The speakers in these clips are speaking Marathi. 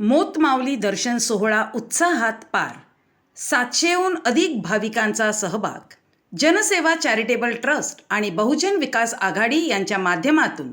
मोतमावली दर्शन सोहळा उत्साहात पार. सातशेहून अधिक भाविकांचा सहभाग. जनसेवा चॅरिटेबल ट्रस्ट आणि बहुजन विकास आघाडी यांच्या माध्यमातून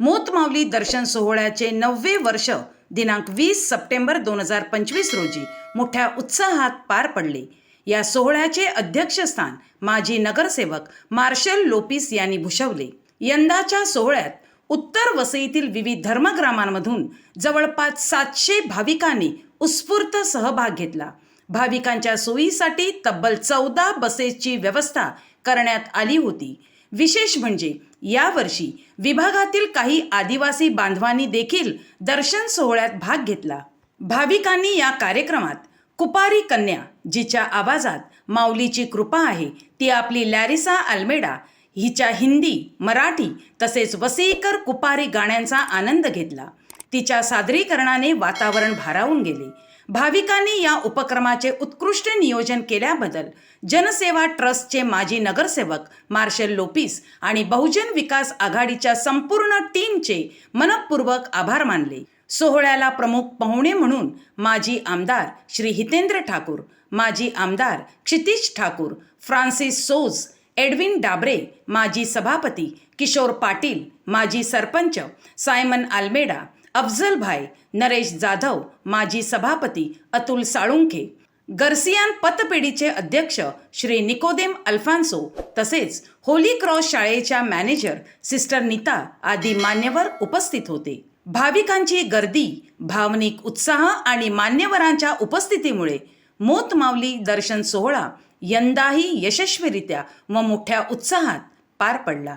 मोतमावली दर्शन सोहळ्याचे नववे वर्ष दिनांक वीस सप्टेंबर दोन हजार पंचवीस रोजी मोठ्या उत्साहात पार पडले. या सोहळ्याचे अध्यक्षस्थान माजी नगरसेवक मार्शल लोपिस यांनी भूषवले. यंदाच्या सोहळ्यात उत्तर वसईतील विविध धर्मग्रामांमधून जवळपास सातशे भाविकांनी उत्स्फूर्त सहभाग घेतला. भाविकांच्या सोयीसाठी तब्बल चौदा बसेसची व्यवस्था करण्यात आली होती. विशेष म्हणजे यावर्षी विभागातील काही आदिवासी बांधवांनी देखील दर्शन सोहळ्यात भाग घेतला. भाविकांनी या कार्यक्रमात कुपारी कन्या जिच्या आवाजात माऊलीची कृपा आहे ती आपली लॅरिसा अल्मेडा हिच्या हिंदी मराठी तसेच वसईकर कुपारी गाण्यांचा आनंद घेतला. तिच्या सादरीकरणाने वातावरण भारावून गेले. भाविकांनी या उपक्रमाचे उत्कृष्ट नियोजन केल्याबद्दल जनसेवा ट्रस्टचे माजी नगरसेवक मार्शल लोपिस आणि बहुजन विकास आघाडीच्या संपूर्ण टीमचे मनपूर्वक आभार मानले. सोहळ्याला प्रमुख पाहुणे म्हणून माजी आमदार श्री हितेंद्र ठाकूर माजी आमदार क्षितिश ठाकूर फ्रान्सिस सोज एडविन डाबरे माजी सभापती किशोर पाटील माजी सरपंच सायमन आल्मेडा अफजल भाई नरेश जाधव माजी सभापती अतुल साळुंखे गर्सियान पतपेढीचे अध्यक्ष श्री निकोदेम अल्फान्सो तसेच होली क्रॉस शाळेच्या मॅनेजर सिस्टर नीता आदी मान्यवर उपस्थित होते. भाविकांची गर्दी भावनिक उत्साह आणि मान्यवरांच्या उपस्थितीमुळे मोतमावली दर्शन सोहळा यंदाही यशस्वीरित्या व मोठ्या उत्साहात पार पडला.